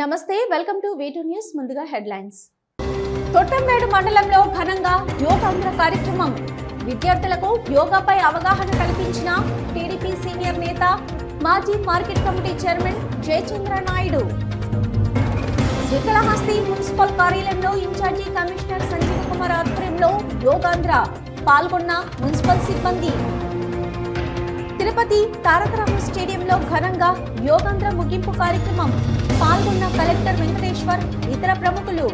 నమస్తే welcome to V two news ముందుగా headlines. Thottambedu మండలంలో ఘనంగా యోగాంధ్ర కార్యక్రమం. విద్యార్థులకు యోగాపై అవగాహన కల్పించిన టీడీపీ సీనియర్ నేత మాజీ market committee chairman Jayachandra Naidu. Srikalahasti municipal కార్యాలయంలో in charge commissioner Sanjeev Kumar ఆధ్వర్యంలో యోగాంధ్ర పాల్గొన్న మున్సిపల్ సిబ్బంది. తిరుపతి తారకరామ స్టేడియంలో ఘనంగా యోగాంధ్ర ముగింపు కార్యక్రమం పాల్గొన్న కలెక్టర్ వెంకటేశ్వర్ ఇతర ప్రముఖులు.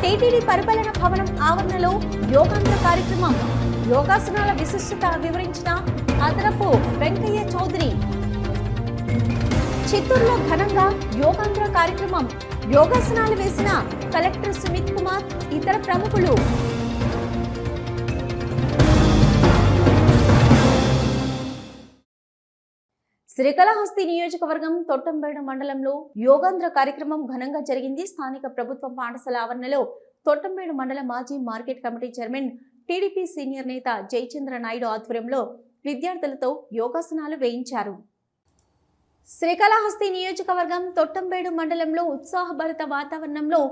టీటీడీ పరిపాలన భవనం ఆవరణలో యోగాంధ్ర కార్యక్రమం. యోగాసనాల విశిష్టత వివరించిన అదనపు వెంకయ్య చౌదరి. చిత్తూరులో ఘనంగా యోగాంధ్ర కార్యక్రమం. యోగాసనాలు వేసిన కలెక్టర్ సుమిత్ కుమార్ ఇతర ప్రముఖులు. శ్రీకళహస్తి నియోజకవర్గం తొట్టంబేడు మండలంలో యోగాంధ్ర కార్యక్రమం ఘనంగా జరిగింది. స్థానిక ప్రభుత్వ పాఠశాల ఆవరణలో తొట్టంబేడు మండల మాజీ market committee chairman TDP senior నేత జయచంద్ర నాయుడు ఆధ్వర్యంలో విద్యార్థులతో యోగాసనాలు వేయించారు. శ్రీకాళహస్తి నియోజకవర్గం తొట్టంబేడు మండలంలో ఉత్సాహభరిత వాతావరణంలో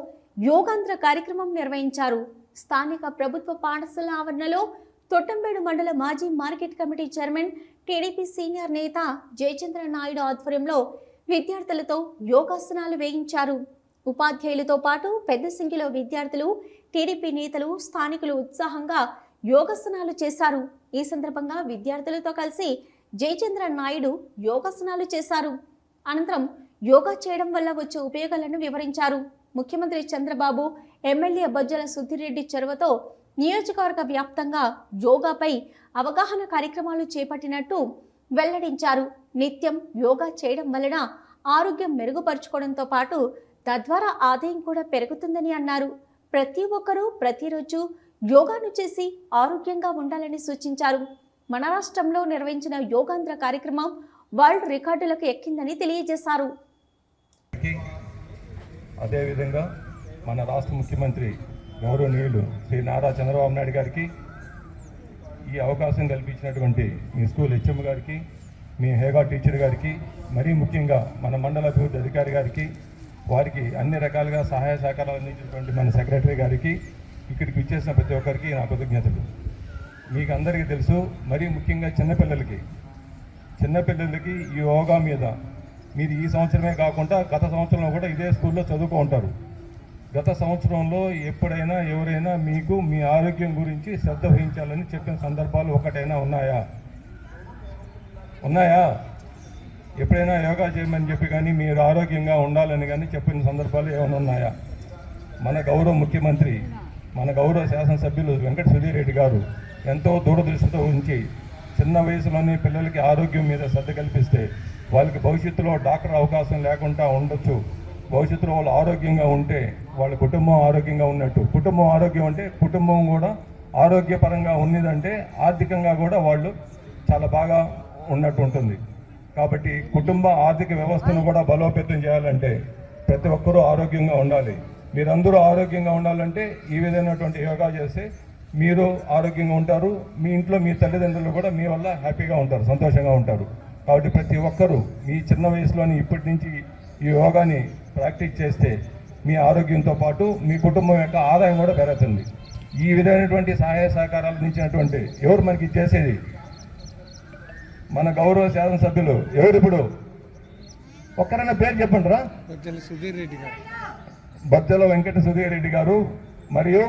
యోగాంధ్ర కార్యక్రమం నిర్వహించారు. స్థానిక ప్రభుత్వ పాఠశాల ఆవరణలో తొట్టంబేడు మండల మాజీ market committee chairman TDP senior నేత జయచంద్ర నాయుడు ఆధ్వర్యంలో విద్యార్థులతో యోగాసనాలు వేయించారు. ఉపాధ్యాయులతో పాటు పెద్ద సంఖ్యలో విద్యార్థులు టీడీపీ నేతలు స్థానికులు ఉత్సాహంగా యోగాసనాలు చేశారు. ఈ సందర్భంగా విద్యార్థులతో కలిసి జయచంద్ర నాయుడు యోగాసనాలు చేశారు. అనంతరం యోగా చేయడం వల్ల వచ్చే ఉపయోగాలను వివరించారు. ముఖ్యమంత్రి చంద్రబాబు ఎమ్మెల్యే బొజ్జల సుధిరెడ్డి చొరవతో నియోజకవర్గ వ్యాప్తంగా యోగాపై అవగాహన కార్యక్రమాలు చేపట్టినట్టు వెల్లడించారు. నిత్యం యోగా చేయడం వలన ఆరోగ్యం మెరుగుపరుచుకోవడంతో పాటు తద్వారా ఆదాయం కూడా పెరుగుతుందని అన్నారు. ప్రతి ఒక్కరూ ప్రతిరోజు యోగాను చేసి ఆరోగ్యంగా ఉండాలని సూచించారు. మన రాష్ట్రంలో నిర్వహించిన యోగాంధ్ర కార్యక్రమం వరల్డ్ రికార్డులకు ఎక్కిందని తెలియజేశారు. అదేవిధంగా మన రాష్ట్ర ముఖ్యమంత్రి గౌరవనీయులు శ్రీ నారా చంద్రబాబు నాయుడు గారికి ఈ అవకాశం కల్పించినటువంటి మీ స్కూల్ హెచ్ఎం గారికి మీ హేగా టీచర్ గారికి మరీ ముఖ్యంగా మన మండల అభివృద్ధి అధికారి గారికి వారికి అన్ని రకాలుగా సహాయ సహకారాలు అందించినటువంటి మన సెక్రటరీ గారికి ఇక్కడికి ఇచ్చేసిన ప్రతి ఒక్కరికి నా కృతజ్ఞతలు. మీకు అందరికీ తెలుసు మరీ ముఖ్యంగా చిన్నపిల్లలకి చిన్నపిల్లలకి ఈ యోగా మీద మీరు ఈ సంవత్సరమే కాకుండా గత సంవత్సరంలో కూడా ఇదే స్కూల్లో చదువుకో ఉంటారు గత సంవత్సరంలో ఎప్పుడైనా ఎవరైనా మీకు మీ ఆరోగ్యం గురించి శ్రద్ధ వహించాలని చెప్పిన సందర్భాలు ఒకటైనా ఉన్నాయా? ఉన్నాయా? ఎప్పుడైనా యోగా చేయమని చెప్పి కానీ మీరు ఆరోగ్యంగా ఉండాలని కానీ చెప్పిన సందర్భాలు ఏమైనా ఉన్నాయా? మన గౌరవ ముఖ్యమంత్రి మన గౌరవ శాసనసభ్యులు వెంకట సుధీర్ రెడ్డి గారు ఎంతో దూరదృష్టితో ఉంచి చిన్న వయసులోనే పిల్లలకి ఆరోగ్యం మీద శ్రద్ధ కల్పిస్తే వాళ్ళకి భవిష్యత్తులో డాక్టర్ అవకాశం లేకుండా ఉండొచ్చు. భవిష్యత్తులో వాళ్ళు ఆరోగ్యంగా ఉంటే వాళ్ళ కుటుంబం ఆరోగ్యంగా ఉన్నట్టు. కుటుంబం ఆరోగ్యం అంటే కుటుంబం కూడా ఆరోగ్యపరంగా ఉన్నదంటే ఆర్థికంగా కూడా వాళ్ళు చాలా బాగా ఉన్నట్టు ఉంటుంది. కాబట్టి కుటుంబ ఆర్థిక వ్యవస్థను కూడా బలోపేతం చేయాలంటే ప్రతి ఒక్కరూ ఆరోగ్యంగా ఉండాలి. మీరందరూ ఆరోగ్యంగా ఉండాలంటే ఈ విధమైనటువంటి యోగా చేస్తే మీరు ఆరోగ్యంగా ఉంటారు. మీ ఇంట్లో మీ తల్లిదండ్రులు కూడా మీ వల్ల హ్యాపీగా ఉంటారు సంతోషంగా ఉంటారు. కాబట్టి ప్రతి ఒక్కరూ మీ చిన్న వయసులోని ఇప్పటి నుంచి ఈ యోగాని ప్రాక్టీస్ చేస్తే మీ ఆరోగ్యంతో పాటు మీ కుటుంబం యొక్క ఆదాయం కూడా పెరుగుతుంది. ఈ విధమైనటువంటి సహాయ సహకారాలు అందించినటువంటి ఎవరు మనకి చేసేది మన గౌరవ శాసనసభ్యులు ఎవరు ఇప్పుడు? ఒక్కరైనా పేరు చెప్పండి రా సుధీర్ రెడ్డి గారు. బద్దెల వెంకట సుధీర్ రెడ్డి గారు మరియు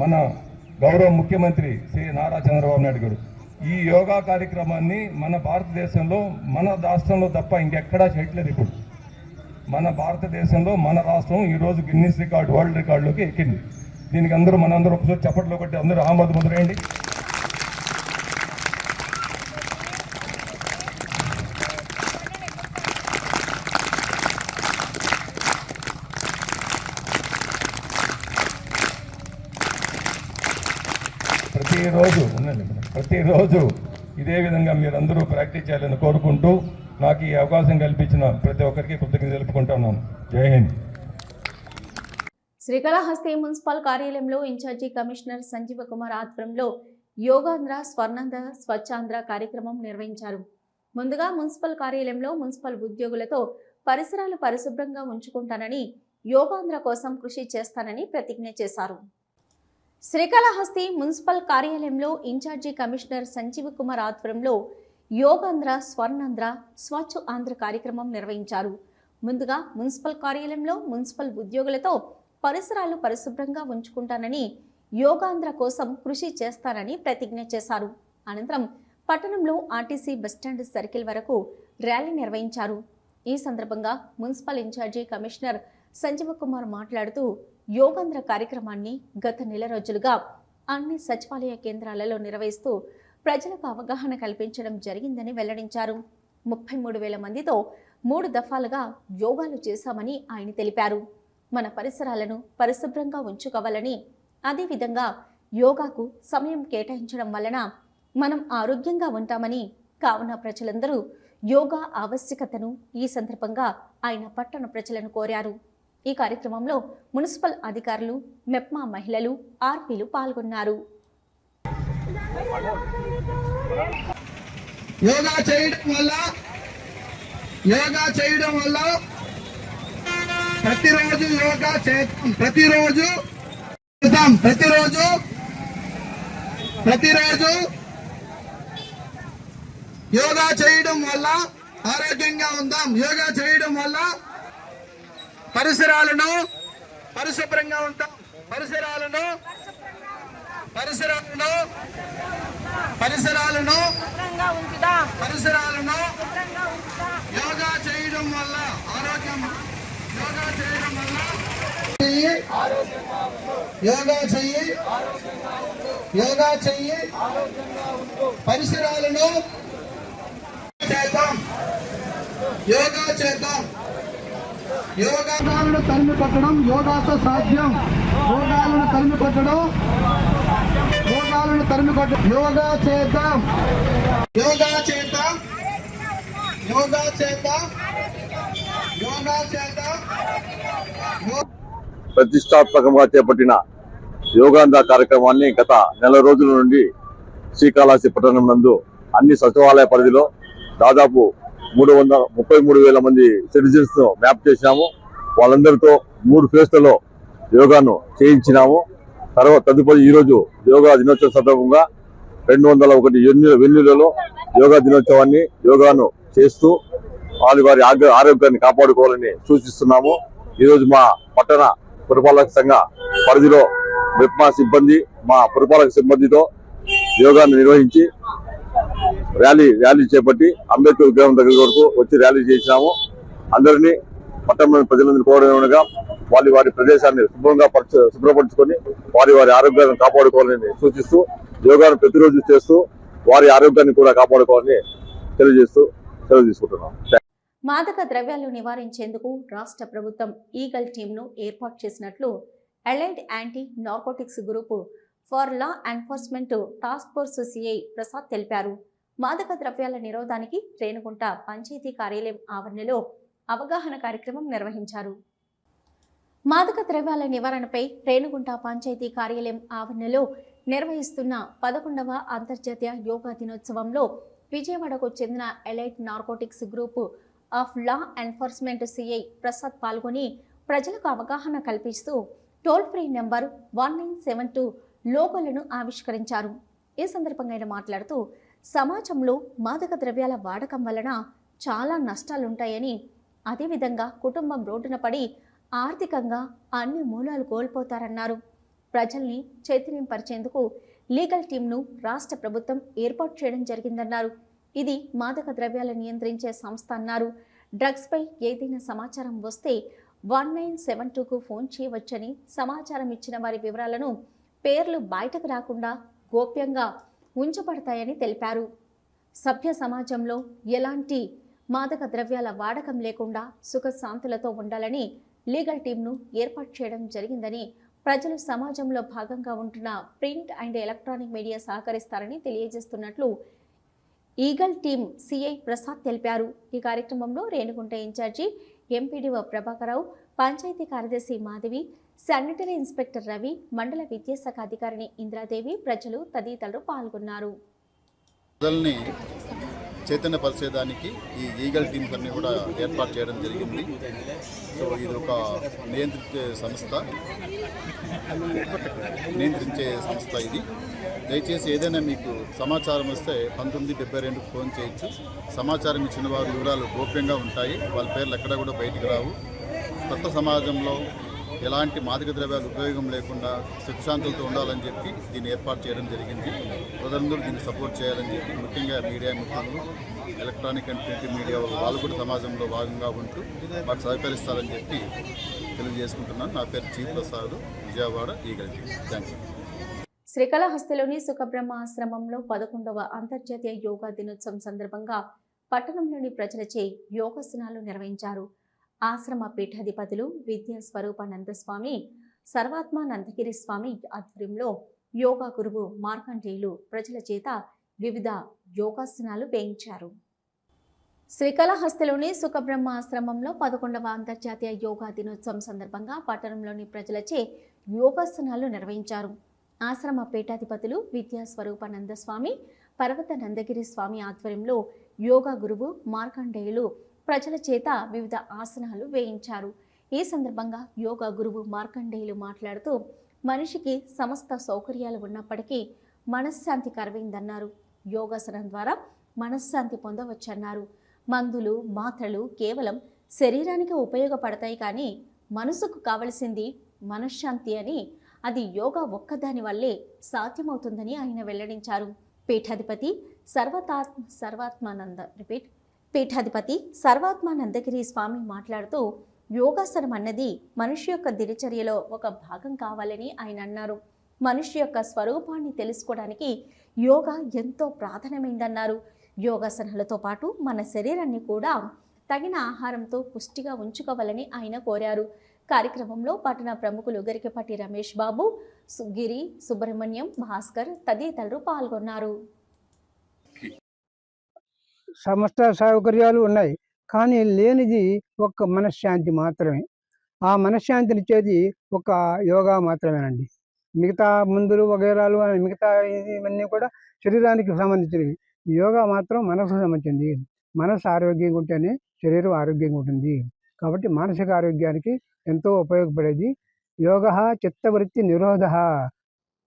మన గౌరవ ముఖ్యమంత్రి శ్రీ నారా చంద్రబాబు నాయుడు గారు. ఈ యోగా కార్యక్రమాన్ని మన భారతదేశంలో మన రాష్ట్రంలో తప్ప ఇంకెక్కడా చేయట్లేదు ఇప్పుడు. మన భారతదేశంలో మన రాష్ట్రం ఈరోజు గిన్నీస్ రికార్డు వరల్డ్ రికార్డులోకి ఎక్కింది. దీనికి అందరూ మనందరూ ఒకసారి చప్పట్లో కొట్టి అందరూ ఆమోద ముద్రేయండి. ప్రతిరోజు ఉండండి. ప్రతిరోజు ఇదే విధంగా మీరందరూ ప్రాక్టీస్ చేయాలని కోరుకుంటూ నాకు ఈ అవకాశం కల్పించిన ప్రతి ఒక్కరికి కృతజ్ఞత తెలుపుకుంటున్నాను జై హింద్. శ్రీకాళహస్తి మున్సిపల్ కార్యాలయంలో in charge commissioner Sanjeeva Kumar ఆధ్వర్యంలో యోగాంధ్ర స్వర్ణాంధ్ర స్వచ్ఛాంధ్ర కార్యక్రమం నిర్వహించారు. ముందుగా మున్సిపల్ కార్యాలయంలో మున్సిపల్ ఉద్యోగులతో పరిసరాలు పరిశుభ్రంగా ఉంచుకుంటానని యోగాంధ్ర కోసం కృషి చేస్తానని ప్రతిజ్ఞ చేశారు. శ్రీకాళహస్తి మున్సిపల్ కార్యాలయంలో in charge commissioner Sanjeeva Kumar ఆధ్వర్యంలో యోగాంధ్ర స్వర్ణాంధ్ర స్వచ్ఛ ఆంధ్ర కార్యక్రమం నిర్వహించారు. ముందుగా మున్సిపల్ కార్యాలయంలో మున్సిపల్ ఉద్యోగులతో పరిసరాలు పరిశుభ్రంగా ఉంచుకుంటానని యోగాంధ్ర కోసం కృషి చేస్తానని ప్రతిజ్ఞ చేశారు. అనంతరం పట్టణంలో ఆర్టీసీ బస్టాండ్ సర్కిల్ వరకు ర్యాలీ నిర్వహించారు. ఈ సందర్భంగా municipal in charge commissioner Sanjeeva Kumar మాట్లాడుతూ యోగాంధ్ర కార్యక్రమాన్ని గత నెల రోజులుగా అన్ని సచివాలయ కేంద్రాలలో నిర్వహిస్తూ ప్రజలకు అవగాహన కల్పించడం జరిగిందని వెల్లడించారు. ముప్పై మూడు వేల మందితో మూడు దఫాలుగా యోగాలు చేశామని ఆయన తెలిపారు. మన పరిసరాలను పరిశుభ్రంగా ఉంచుకోవాలని అదేవిధంగా యోగాకు సమయం కేటాయించడం వలన మనం ఆరోగ్యంగా ఉంటామని కావున ప్రజలందరూ యోగా ఆవశ్యకతను ఈ సందర్భంగా ఆయన పట్టణ ప్రజలను కోరారు. ఈ కార్యక్రమంలో మున్సిపల్ అధికారులు మెప్మా మహిళలు ఆర్పీలు పాల్గొన్నారు. యోగా చేయడం వల్ల యోగా చేయడం వల్ల ప్రతిరోజు యోగా చేస్తాం ప్రతిరోజు చేద్దాం. ప్రతిరోజు ప్రతిరోజు యోగా చేయడం వల్ల ఆరోగ్యంగా ఉందాం. యోగా చేయడం వల్ల పరిసరాలను పరిశుభ్రంగా ఉంటాం. పరిసరాలను పరిసరాలను పరిసరాలను శుభ్రంగా ఉంచుదాం? పరిసరాలను శుభ్రంగా ఉంచుదాం? యోగా చేయడం వల్ల ఆరోగ్యం యోగా చేయడం వల్ల చెయ్యి యోగా చెయ్యి యోగా చెయ్యి పరిసరాలను చేద్దాం. యోగా చేద్దాం. యోగాలను తరిమి కొట్టడం యోగాతో సాధ్యం. యోగాలను తరిమి కొట్టడం యోగాలను తరిమి కొట్టడం యోగా చేద్దాం. యోగా చేద్దాం. యోగా చేద్దాం. యోగా చేద్దాం. ప్రతిష్టాత్మకంగా చేపట్టిన యోగాంధ్ర కార్యక్రమాన్ని గత నెల రోజుల నుండి శ్రీకాళహస్తి పట్టణం నందు అన్ని సచివాలయ పరిధిలో దాదాపు మూడు వందల ముప్పై మూడు వేల మంది సిటిజన్స్ను మ్యాప్ చేసినాము. వాళ్ళందరితో మూడు ఫేజ్లలో యోగాను చేయించినాము. తర్వాత తదుపరి ఈరోజు యోగా దినోత్సవం సందర్భంగా రెండు వందల ఒకటి వెన్యూ వెన్యూలలో యోగా దినోత్సవాన్ని యోగాను చేస్తూ వారి వారి ఆరోగ్యాన్ని కాపాడుకోవాలని సూచిస్తున్నాము. ఈరోజు మా పట్టణ పురపాలక సంఘ పరిధిలో మెప్మా సిబ్బంది మా పురపాలక సిబ్బందితో యోగాను నిర్వహించి ర్యాలీ ర్యాలీ చేపట్టి అంబేద్కర్ విగ్రహం దగ్గర వరకు వచ్చి ర్యాలీ చేసినాము. అందరినీ పట్టణంలోని ప్రజలందరినీ కోరగా వారి వారి ప్రదేశాన్ని శుభ్రంగా శుభ్రపరచుకొని వారి వారి ఆరోగ్యాన్ని కాపాడుకోవాలని సూచిస్తూ యోగాను ప్రతిరోజు చేస్తూ వారి ఆరోగ్యాన్ని కూడా కాపాడుకోవాలని తెలియజేస్తూ సెలవు తీసుకుంటున్నాం. మాదక ద్రవ్యాలు నివారించేందుకు రాష్ట్ర ప్రభుత్వం ఈగల్ టీంను ఏర్పాటు చేసినట్లు allied anti narcotics group for law enforcement task force CI Prasad తెలిపారు. మాదక ద్రవ్యాల నిరోధానికి రేణుగుంట పంచాయతీ కార్యాలయం ఆవరణలో అవగాహన కార్యక్రమం నిర్వహించారు. మాదక ద్రవ్యాల నివారణపై రేణుగుంట పంచాయతీ కార్యాలయం ఆవరణలో నిర్వహిస్తున్న పదకొండవ అంతర్జాతీయ యోగా దినోత్సవంలో విజయవాడకు చెందిన elite narcotics group of law enforcement CI Prasad పాల్గొని ప్రజలకు అవగాహన కల్పిస్తూ toll free number one nine seven two లోగోలను ఆవిష్కరించారు. ఈ సందర్భంగా ఆయన మాట్లాడుతూ సమాజంలో మాదక ద్రవ్యాల వాడకం వలన చాలా నష్టాలుంటాయని అదేవిధంగా కుటుంబం రోడ్డున పడి ఆర్థికంగా అన్ని మూలాలు కోల్పోతారన్నారు. ప్రజల్ని చైతన్యపరిచేందుకు లీగల్ టీంను రాష్ట్ర ప్రభుత్వం ఏర్పాటు చేయడం జరిగిందన్నారు. ఇది మాదక ద్రవ్యాలు నియంత్రించే సంస్థ అన్నారు. డ్రగ్స్పై ఏదైనా సమాచారం వస్తే వన్ నైన్ సెవెన్ టూకు ఫోన్ చేయవచ్చని సమాచారం ఇచ్చిన వారి వివరాలను పేర్లు బయటకు రాకుండా గోప్యంగా ఉంచబడతాయని తెలిపారు. సభ్య సమాజంలో ఎలాంటి మాదక ద్రవ్యాల వాడకం లేకుండా సుఖశాంతులతో ఉండాలని లీగల్ టీంను ఏర్పాటు చేయడం జరిగిందని ప్రజలు సమాజంలో భాగంగా ఉంటున్న ప్రింట్ అండ్ ఎలక్ట్రానిక్ మీడియా సహకరిస్తారని తెలియజేస్తున్నట్లు ఈగల్ టీం సిఐ ప్రసాద్ తెలిపారు. ఈ కార్యక్రమంలో Renigunta in charge MPDO Prabhakararao panchayat కార్యదర్శి మాధవి శానిటరీ ఇన్స్పెక్టర్ రవి మండల విద్యాశాఖ అధికారిని ఇంద్రాదేవి ప్రజలు తదితరులు పాల్గొన్నారు. చైతన్యపరిచేదానికి ఈ ఈగల్ టీమ్స్ అన్ని కూడా ఏర్పాటు చేయడం జరిగింది. సో ఇది ఒక నియంత్రించే సంస్థ. నియంత్రించే సంస్థ ఇది. దయచేసి ఏదైనా మీకు సమాచారం వస్తే పంతొమ్మిది డెబ్బై రెండుకు ఫోన్ చేయొచ్చు. సమాచారం ఇచ్చిన వారి వివరాలు గోప్యంగా ఉంటాయి. వాళ్ళ పేర్లు ఎక్కడ కూడా బయటకు రావు. కొత్త సమాజంలో ఎలాంటి మాదక ద్రవ్యాలు ఉపయోగం లేకుండా సుఖశాంతులతో ఉండాలని చెప్పి దీన్ని ఏర్పాటు చేయడం జరిగింది. ప్రజలందరూ దీన్ని సపోర్ట్ చేయాలని చెప్పి ముఖ్యంగా మీడియా మిత్రులు ఎలక్ట్రానిక్ అండ్ ప్రింట్ మీడియా వాళ్ళు కూడా సమాజంలో భాగంగా ఉంటూ మాకు సహకరిస్తారని చెప్పి తెలియజేసుకుంటున్నాను. నా పేరు చీ Prasad Vijayawada Eagle thank you శ్రీకాళహస్తిలోని సుఖబ్రహ్మ ఆశ్రమంలో పదకొండవ అంతర్జాతీయ యోగా దినోత్సవం సందర్భంగా పట్టణంలోని ప్రజలచే యోగాసనాలు నిర్వహించారు. ఆశ్రమ పీఠాధిపతులు విద్యా స్వరూపానంద స్వామి సర్వాత్మానందగిరి స్వామి ఆధ్వర్యంలో యోగా గురువు మార్కండేయులు ప్రజల చేత వివిధ యోగాసనాలు వేయించారు. శ్రీకాళహస్తిలోని సుఖబ్రహ్మ ఆశ్రమంలో పదకొండవ అంతర్జాతీయ యోగా దినోత్సవం సందర్భంగా పట్టణంలోని ప్రజలచే యోగాసనాలు నిర్వహించారు. ఆశ్రమ పీఠాధిపతులు విద్యా స్వరూపానంద స్వామి పర్వత నందగిరి స్వామి ఆధ్వర్యంలో యోగా గురువు మార్కండేయులు ప్రజల చేత వివిధ ఆసనాలు వేయించారు. ఈ సందర్భంగా యోగా గురువు మార్కండేయులు మాట్లాడుతూ మనిషికి సమస్త సౌకర్యాలు ఉన్నప్పటికీ మనశ్శాంతి కరవైందన్నారు యోగాసనం ద్వారా మనశ్శాంతి పొందవచ్చన్నారు. మందులు మాత్రలు కేవలం శరీరానికి ఉపయోగపడతాయి కానీ మనసుకు కావలసింది మనశ్శాంతి అని అది యోగా ఒక్కదాని వల్లే సాధ్యమవుతుందని ఆయన వెల్లడించారు. పీఠాధిపతి సర్వతాత్మ సర్వాత్మానంద రిపీట్. పీఠాధిపతి సర్వాత్మానందగిరి స్వామి మాట్లాడుతూ యోగాసనం అన్నది మనిషి యొక్క దినచర్యలో ఒక భాగం కావాలని ఆయన అన్నారు. మనిషి యొక్క స్వరూపాన్ని తెలుసుకోవడానికి యోగా ఎంతో ప్రాధాన్యమైందన్నారు. యోగాసనాలతో పాటు మన శరీరాన్ని కూడా తగిన ఆహారంతో పుష్టిగా ఉంచుకోవాలని ఆయన కోరారు. కార్యక్రమంలో పట్టణ ప్రముఖులు గరికపాటి రమేష్ బాబు సుగిరి సుబ్రహ్మణ్యం భాస్కర్ తదితరులు పాల్గొన్నారు. సమస్త సౌకర్యాలు ఉన్నాయి. కానీ లేనిది ఒక్క మనశ్శాంతి మాత్రమే. ఆ మనశ్శాంతిని ఇచ్చేది ఒక యోగా మాత్రమేనండి. మిగతా మందులు వగైరాలు అని మిగతా ఇవన్నీ కూడా శరీరానికి సంబంధించినవి. యోగా మాత్రం మనసుకు సంబంధించింది. మనసు ఆరోగ్యంగా ఉంటేనే శరీరం ఆరోగ్యంగా ఉంటుంది. కాబట్టి మానసిక ఆరోగ్యానికి ఎంతో ఉపయోగపడేది. యోగ చిత్తవృత్తి నిరోధ.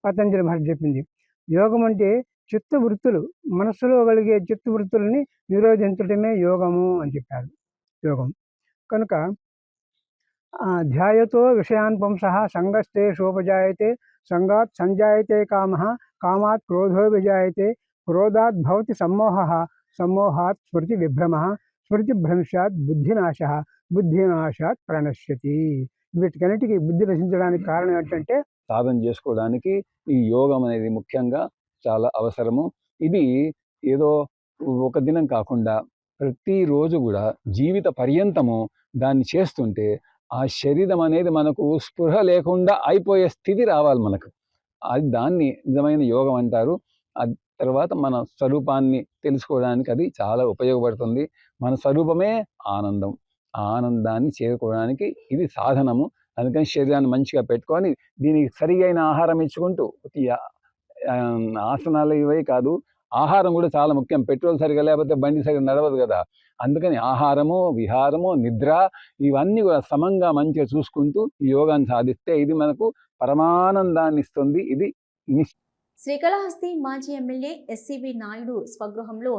పతంజలి మహర్షి చెప్పింది. యోగం అంటే చిత్తవృత్తులు మనస్సులో కలిగే చిత్తవృత్తులని నిరోధించడమే యోగము అని చెప్పారు. యోగం. కనుక ధ్యాయతో విషయాన్ పుంస సంగస్తే శోపజాయతే సంగాత్ సంజాయతే కామ కామాత్ క్రోధో విజాయతే క్రోధాత్ భవతి సమ్మోహ సమ్మోహాత్ స్మృతి విభ్రమ స్మృతి భ్రంశాత్ బుద్ధినాశ బుద్ధినాశాత్ ప్రణశ్యతి. వీటికన్నిటికీ బుద్ధి నశించడానికి కారణం ఏంటంటే సాధన చేసుకోవడానికి ఈ యోగం అనేది ముఖ్యంగా చాలా అవసరము. ఇది ఏదో ఒక దినం కాకుండా ప్రతిరోజు కూడా జీవిత పర్యంతము దాన్ని చేస్తుంటే ఆ శరీరం అనేది మనకు స్పృహ లేకుండా అయిపోయే స్థితి రావాలి మనకు. అది దాన్ని నిజమైన యోగం అంటారు. అది తర్వాత మన స్వరూపాన్ని తెలుసుకోవడానికి అది చాలా ఉపయోగపడుతుంది. మన స్వరూపమే ఆనందం. ఆ ఆనందాన్ని చేరుకోవడానికి ఇది సాధనము. అందుకని శరీరాన్ని మంచిగా పెట్టుకొని దీనికి సరిగైన ఆహారం ఇచ్చుకుంటూ ఆసనాలు ఇవే కాదు. ఆహారం కూడా చాలా ముఖ్యం. పెట్రోల్ సరిగా లేకపోతే బండి సరిగా నడవదు కదా. అందుకని ఆహారము విహారము నిద్ర ఇవన్నీ కూడా సమంగా మంచిగా చూసుకుంటూ యోగాన్ని సాధిస్తే ఇది మనకు పరమానందాన్ని ఇస్తుంది. ఇది శ్రీకాళహస్తి మాజీ ఎమ్మెల్యే ఎస్సీబీ నాయుడు స్వగృహంలో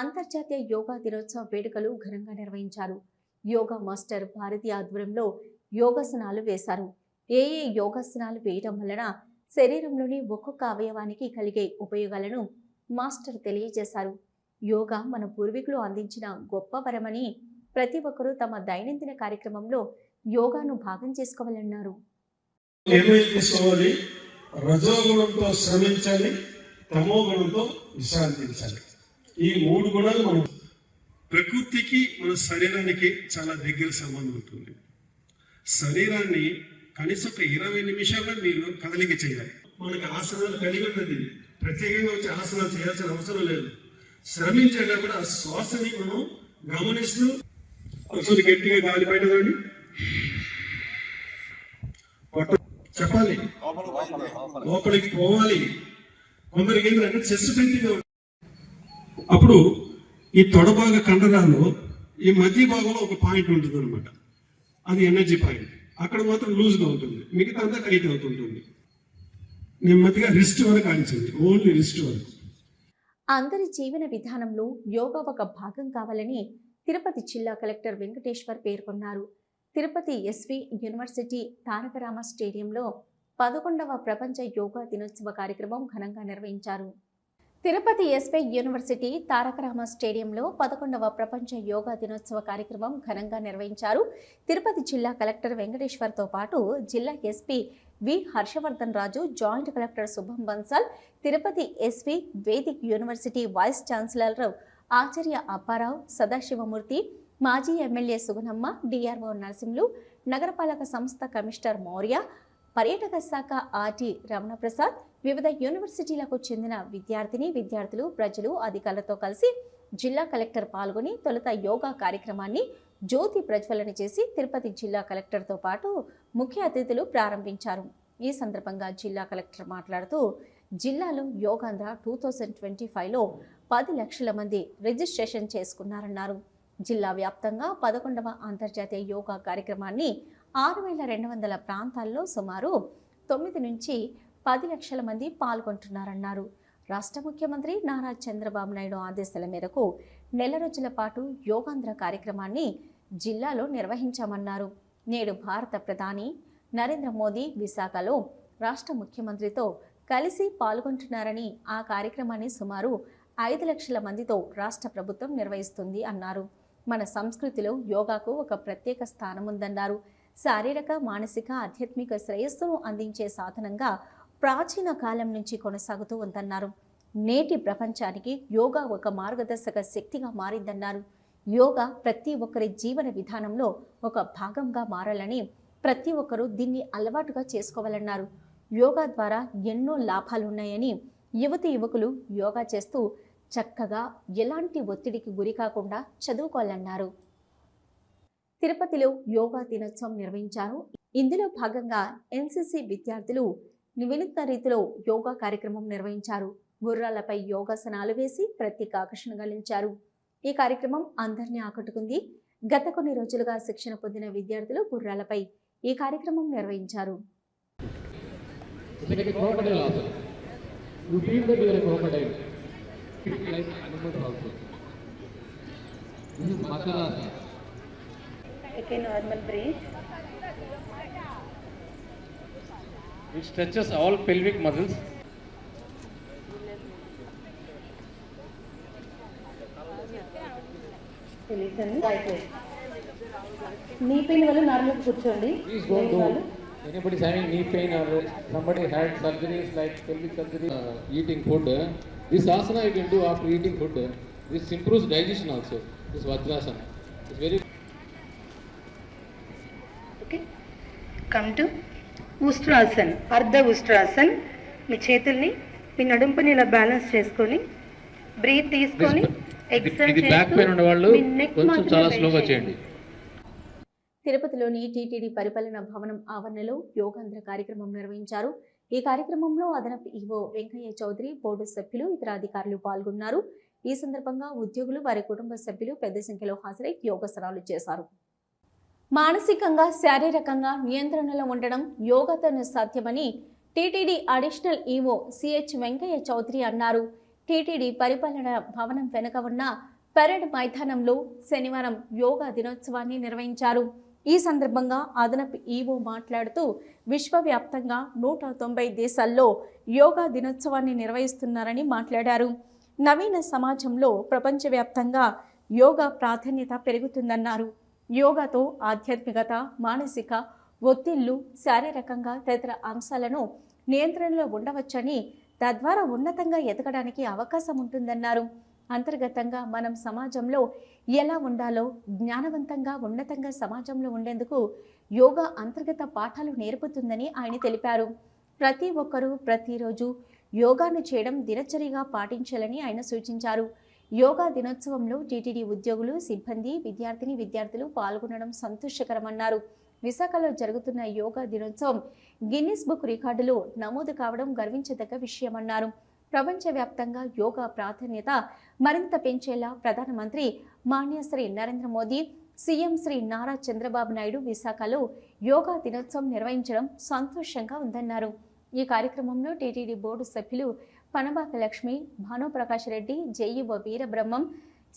అంతర్జాతీయ యోగా దినోత్సవ వేడుకలు ఘనంగా నిర్వహించారు. యోగా మాస్టర్ భారతి ఆధ్వర్యంలో యోగాసనాలు వేశారు. ఏ ఏ యోగాసనాలు వేయడం వలన శరీరంలోని ఒక్కొక్క అవయవానికి కలిగే ఉపయోగాలను మాస్టర్ తెలియజేశారు. యోగా మన పూర్వీకులు అందించిన గొప్ప వరమని ప్రతి ఒక్కరూ తమ దైనందిన కార్యక్రమంలో యోగాను భాగం చేసుకోవాలన్నారు. రజోగుణంతో శ్రమించాలి తమో గుణంతో విశ్రాంతించాలి ఈ మూడు గుణాలు మనం ప్రకృతికి మన శరీరానికి చాలా దగ్గర సంబంధం ఉంటుంది. శరీరాన్ని కనీసం ఒక ఇరవై నిమిషాల్లో మీరు కదలిక చేయాలి. మనకి ఆసనాలు కలిగి ఉన్నది. ప్రత్యేకంగా వచ్చి ఆసనాలు చేయాల్సిన అవసరం లేదు. శ్రమించేటప్పుడు ఆ శ్వాసని మనం గమనిస్తూ ఒకసారి గట్టిగా గాలి బయటదండి చెప్పాలి. లోపలికి పోవాలి. కొందరికి ఏంటంటే చెస్ట్ పెంచింగ్ అప్పుడు ఈ తొడభాగ కండరాల్లో ఈ మధ్య భాగంలో ఒక పాయింట్ ఉంటుంది అనమాట అది ఎనర్జీ పాయింట్. అక్కడ మాత్రం లూజ్గా ఉంటుంది. మిగతా అంతా టైట్ అవుతుంటుంది నెమ్మదిగా రిస్ట్ వరకు ఆడించండి. ఓన్లీ రిస్ట్ వరకు. అందరి జీవన విధానంలో యోగా ఒక భాగం కావాలని తిరుపతి జిల్లా కలెక్టర్ వెంకటేశ్వర్ పేర్కొన్నారు. తిరుపతి ఎస్వి యూనివర్సిటీ తారకరామ స్టేడియంలో పదకొండవ ప్రపంచ యోగా దినోత్సవ కార్యక్రమం ఘనంగా నిర్వహించారు. తిరుపతి ఎస్పీ యూనివర్సిటీ తారకరామ స్టేడియంలో పదకొండవ ప్రపంచ యోగా దినోత్సవ కార్యక్రమం ఘనంగా నిర్వహించారు. తిరుపతి జిల్లా కలెక్టర్ వెంకటేశ్వర్తో పాటు జిల్లా SP V Harshavardhan Raju joint collector Shubham Bansal Tirupati SP Vedic university vice chancellor ఆచార్య అప్పారావు సదాశివమూర్తి మాజీ ఎమ్మెల్యే సుగుణమ్మ డిఆర్ఓ నరసింహులు నగరపాలక సంస్థ కమిషనర్ మౌర్య పర్యాటక శాఖ ఆర్టి రమణప్రసాద్ వివిధ యూనివర్సిటీలకు చెందిన విద్యార్థిని విద్యార్థులు ప్రజలు అధికారులతో కలిసి జిల్లా కలెక్టర్ పాల్గొని తొలుత యోగా కార్యక్రమాన్ని జ్యోతి ప్రజ్వలన చేసి తిరుపతి జిల్లా కలెక్టర్తో పాటు ముఖ్య అతిథులు ప్రారంభించారు. ఈ సందర్భంగా జిల్లా కలెక్టర్ మాట్లాడుతూ జిల్లాలో యోగాంధ్ర టూ థౌజండ్ ట్వంటీ ఫైవ్లో పది లక్షల మంది రిజిస్ట్రేషన్ చేసుకున్నారన్నారు. జిల్లా వ్యాప్తంగా పదకొండవ అంతర్జాతీయ యోగా కార్యక్రమాన్ని ఆరు వేల రెండు వందల ప్రాంతాల్లో సుమారు తొమ్మిది నుంచి పది లక్షల మంది పాల్గొంటున్నారన్నారు. రాష్ట్ర ముఖ్యమంత్రి నారా చంద్రబాబు నాయుడు ఆదేశాల మేరకు నెల రోజుల పాటు యోగాంధ్ర కార్యక్రమాన్ని జిల్లాలో నిర్వహించామన్నారు. నేడు భారత ప్రధాని నరేంద్ర మోదీ విశాఖలో రాష్ట్ర ముఖ్యమంత్రితో కలిసి పాల్గొంటున్నారని ఆ కార్యక్రమాన్ని సుమారు ఐదు లక్షల మందితో రాష్ట్ర ప్రభుత్వం నిర్వహిస్తుంది అన్నారు. మన సంస్కృతిలో యోగాకు ఒక ప్రత్యేక స్థానం ఉందన్నారు శారీరక మానసిక ఆధ్యాత్మిక శ్రేయస్సును అందించే సాధనంగా ప్రాచీన కాలం నుంచి కొనసాగుతూ ఉందన్నారు. నేటి ప్రపంచానికి యోగా ఒక మార్గదర్శక శక్తిగా మారిందన్నారు. యోగా ప్రతి ఒక్కరి జీవన విధానంలో ఒక భాగంగా మారాలని ప్రతి ఒక్కరూ దీన్ని అలవాటుగా చేసుకోవాలన్నారు. యోగా ద్వారా ఎన్నో లాభాలున్నాయని యువతి యువకులు యోగా చేస్తూ చక్కగా ఎలాంటి ఒత్తిడికి గురి కాకుండా చదువుకోవాలన్నారు. తిరుపతిలో యోగా దినోత్సవం నిర్వహించారు. ఇందులో భాగంగా ఎన్సిసి విద్యార్థులు వినూత్న రీతిలో యోగా కార్యక్రమం నిర్వహించారు. గుర్రాలపై యోగాసనాలు వేసి ప్రత్యేక ఆకర్షణ నిలిచారు ఈ కార్యక్రమం అందరినీ ఆకట్టుకుంది. గత కొన్ని రోజులుగా శిక్షణ పొందిన విద్యార్థులు గుర్రాలపై ఈ కార్యక్రమం నిర్వహించారు. It's a normal breath. It stretches all pelvic muscles. Knee pain వల్ల నార్మల్ కూర్చోండి Please don't do. Anybody is having knee pain or somebody had surgeries like pelvic surgery, uh, eating food. uh, This asana you can do after eating food. uh, This improves digestion also. This Vajrasana. It's very come to Ustrasan Ardha Ustrasan మీ చేతుల్ని మీ నడుంపుని ఇలా balance చేసుకొని breath తీసుకొని exercise ఇది back pain ఉన్న వాళ్ళు కొంచెం చాలా స్లోగా చేయండి. తిరుపతిలోని టీటీడీ పరిపాలన భవనం ఆవరణలో యోగాంధ్ర కార్యక్రమం నిర్వహించారు. ఈ కార్యక్రమంలో అదనపు ఈవో వెంకయ్య చౌదరి బోర్డు సభ్యులు ఇతర అధికారులు పాల్గొన్నారు. ఈ సందర్భంగా ఉద్యోగులు వారి కుటుంబ సభ్యులు పెద్ద సంఖ్యలో హాజరై యోగాసనాలు చేశారు. మానసికంగా శారీరకంగా నియంత్రణలో ఉండడం యోగాతోనే సాధ్యమని TTD additional EO CH Venkaiah Chowdary అన్నారు. టీటీడీ పరిపాలన భవనం వెనుక ఉన్న పెరడ్ మైదానంలో శనివారం యోగా దినోత్సవాన్ని నిర్వహించారు. ఈ సందర్భంగా అదనపు ఈవో మాట్లాడుతూ విశ్వవ్యాప్తంగా నూట తొంభై దేశాల్లో యోగా దినోత్సవాన్ని నిర్వహిస్తున్నారని మాట్లాడారు. నవీన సమాజంలో ప్రపంచవ్యాప్తంగా యోగా ప్రాధాన్యత పెరుగుతుందన్నారు. యోగాతో ఆధ్యాత్మికత మానసిక ఒత్తిళ్ళు శారీరకంగా తదితర అంశాలను నియంత్రణలో ఉండవచ్చని తద్వారా ఉన్నతంగా ఎదగడానికి అవకాశం ఉంటుందన్నారు. అంతర్గతంగా మనం సమాజంలో ఎలా ఉండాలో జ్ఞానవంతంగా ఉన్నతంగా సమాజంలో ఉండేందుకు యోగా అంతర్గత పాఠాలు నేర్పుతుందని ఆయన తెలిపారు. ప్రతి ఒక్కరూ ప్రతిరోజు యోగాను చేయడం దినచర్యగా పాటించాలని ఆయన సూచించారు. యోగా దినోత్సవంలో టీటీడీ ఉద్యోగులు సిబ్బంది విద్యార్థిని విద్యార్థులు పాల్గొనడం సంతోషకరమన్నారు. విశాఖలో జరుగుతున్న యోగా దినోత్సవం గిన్నిస్ బుక్ రికార్డులో నమోదు కావడం గర్వించదగ్గ విషయమన్నారు. ప్రపంచవ్యాప్తంగా యోగా ప్రాధాన్యత మరింత పెంచేలా ప్రధానమంత్రి మాన్య శ్రీ నరేంద్ర మోదీ సీఎం శ్రీ నారా చంద్రబాబు నాయుడు విశాఖలో యోగా దినోత్సవం నిర్వహించడం సంతోషంగా ఉందన్నారు. ఈ కార్యక్రమంలో టీటీడీ బోర్డు సభ్యులు పనబాక లక్ష్మి భానుప్రకాష్ రెడ్డి జేఈఓ వీరబ్రహ్మం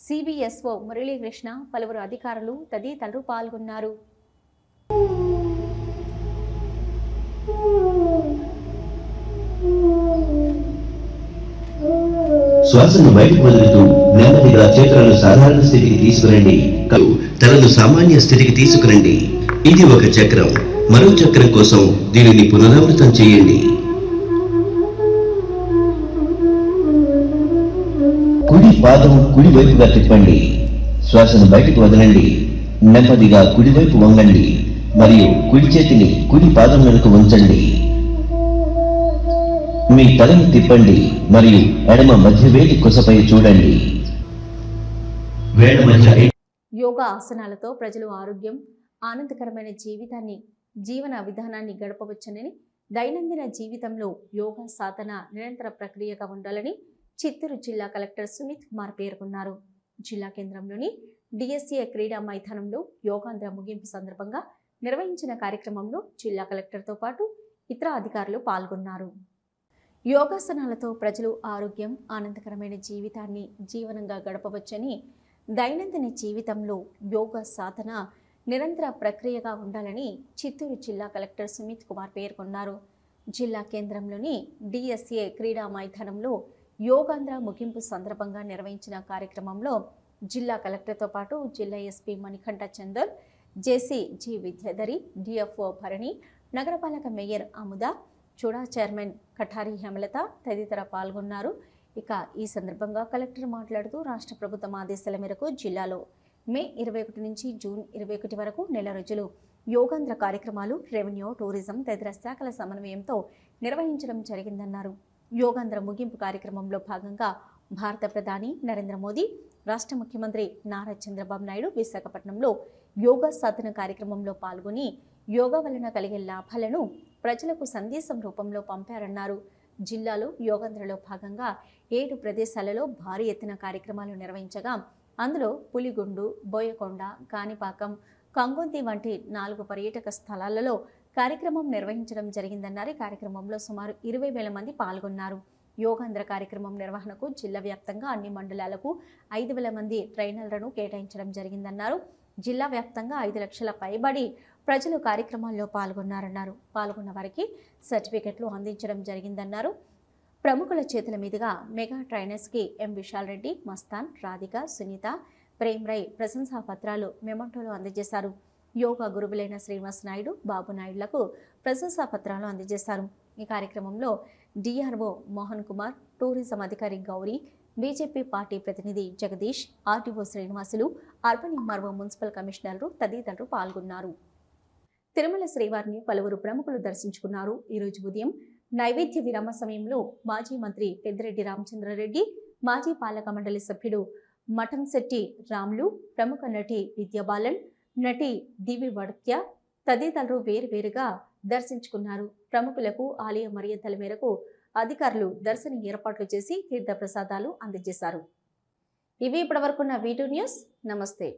సిబిఎస్ఓ మురళీకృష్ణ పలువురు అధికారులు తదితరులు పాల్గొన్నారు. శ్వాసను బయటకు వదులుతూ నెమ్మదిగా చేతులను సాధారణ స్థితికి తీసుకురండి. తనను సామాన్య స్థితికి తీసుకురండి. ఇది ఒక చక్రం. మరో చక్రం కోసం దీనిని పునరావృతం చేయండి. కుడి పాదం కుడి వైపుగా తిప్పండి. శ్వాసను బయటకు వదలండి. నెమ్మదిగా కుడివైపు వంగండి. మరియు కుడి చేతిని కుడి పాదం వెనుక ఉంచండి. మీ తలను తిప్పండి. మరియు ఎడమ మధ్య వేలి కొసపై చూడండి. యోగా ఆసనాలతో ప్రజలు ఆరోగ్యం ఆనందకరమైన జీవితాన్ని జీవన విధానాన్ని గడపవచ్చునని దైనందిన జీవితంలో యోగా సాధన నిరంతర ప్రక్రియగా ఉండాలని చిత్తూరు జిల్లా కలెక్టర్ సుమిత్ కుమార్ పేర్కొన్నారు. జిల్లా కేంద్రంలోని డిఎస్సీఏ క్రీడా మైదానంలో యోగాంధ్ర ముగింపు సందర్భంగా నిర్వహించిన కార్యక్రమంలో జిల్లా కలెక్టర్తో పాటు ఇతర అధికారులు పాల్గొన్నారు. యోగాసనాలతో ప్రజలు ఆరోగ్యం ఆనందకరమైన జీవితాన్ని జీవనంగా గడపవచ్చని దైనందిన జీవితంలో యోగా సాధన నిరంతర ప్రక్రియగా ఉండాలని చిత్తూరు జిల్లా కలెక్టర్ సుమిత్ కుమార్ పేర్కొన్నారు. జిల్లా కేంద్రంలోని డిఎస్ఏ క్రీడా మైదానంలో యోగాంధ్ర ముగింపు సందర్భంగా నిర్వహించిన కార్యక్రమంలో జిల్లా కలెక్టర్తో పాటు జిల్లా SP Manikanta Chander JC G Vidyadhari DFO Bharani నగరపాలక మేయర్ అముద చూడా చైర్మన్ కఠారి హేమలత తదితర పాల్గొన్నారు. ఇక ఈ సందర్భంగా కలెక్టర్ మాట్లాడుతూ రాష్ట్ర ప్రభుత్వం ఆదేశాల మేరకు జిల్లాలో మే ఇరవై ఒకటి నుంచి జూన్ ఇరవై ఒకటి వరకు నెల రోజులు యోగాంధ్ర కార్యక్రమాలు రెవెన్యూ టూరిజం తదితర శాఖల సమన్వయంతో నిర్వహించడం జరిగిందన్నారు. యోగాంధ్ర ముగింపు కార్యక్రమంలో భాగంగా భారత ప్రధాని నరేంద్ర మోదీ రాష్ట్ర ముఖ్యమంత్రి నారా చంద్రబాబు నాయుడు విశాఖపట్నంలో యోగా సాధన కార్యక్రమంలో పాల్గొని యోగా వలన కలిగే లాభాలను ప్రజలకు సందేశం రూపంలో పంపారన్నారు. జిల్లాలో యోగాంధ్రలో భాగంగా ఏడు ప్రదేశాలలో భారీ ఎత్తున కార్యక్రమాలు నిర్వహించగా అందులో పులిగుండు బోయకొండ కాణిపాకం కంగొంతి వంటి నాలుగు పర్యాటక స్థలాలలో కార్యక్రమం నిర్వహించడం జరిగిందన్నారు. కార్యక్రమంలో సుమారు ఇరవై వేల మంది పాల్గొన్నారు. యోగాంధ్ర కార్యక్రమం నిర్వహణకు జిల్లా వ్యాప్తంగా అన్ని మండలాలకు ఐదు వేల మంది ట్రైనర్లను కేటాయించడం జరిగిందన్నారు. జిల్లా వ్యాప్తంగా ఐదు లక్షల పైబడి ప్రజలు కార్యక్రమాల్లో పాల్గొన్నారన్నారు. పాల్గొన్న వారికి సర్టిఫికెట్లు అందించడం జరిగిందన్నారు. ప్రముఖుల చేతుల మీదుగా మెగా ట్రైనర్స్కి ఎం విశాల్ రెడ్డి మస్తాన్ రాధిక సునీత ప్రేమ్ రై ప్రశంసా పత్రాలు మెమంటోలు అందజేశారు. యోగా గురువులైన శ్రీనివాస్ నాయుడు బాబు నాయుడులకు ప్రశంసా పత్రాలు అందజేశారు. ఈ కార్యక్రమంలో డిఆర్ఓ మోహన్ కుమార్ టూరిజం అధికారి గౌరీ బీజేపీ పార్టీ ప్రతినిధి Jagadish RTO Srinivasulu urban MRO municipal కమిషనర్లు తదితరులు పాల్గొన్నారు. తిరుమల శ్రీవారిని పలువురు ప్రముఖులు దర్శించుకున్నారు. ఈరోజు ఉదయం నైవేద్య విరామ సమయంలో మాజీ మంత్రి పెద్దిరెడ్డి రామచంద్రారెడ్డి మాజీ పాలక మండలి సభ్యుడు మఠంశెట్టి రాములు ప్రముఖ నటి విద్యాబాలన్ నటి దివి వడత్య తదితరులు వేరువేరుగా దర్శించుకున్నారు. ప్రముఖులకు ఆలయ మర్యాదల మేరకు అధికారులు దర్శన ఏర్పాట్లు చేసి తీర్థ ప్రసాదాలు అందజేశారు. ఇవి ఇప్పటివరకున్న వీటూ న్యూస్. నమస్తే.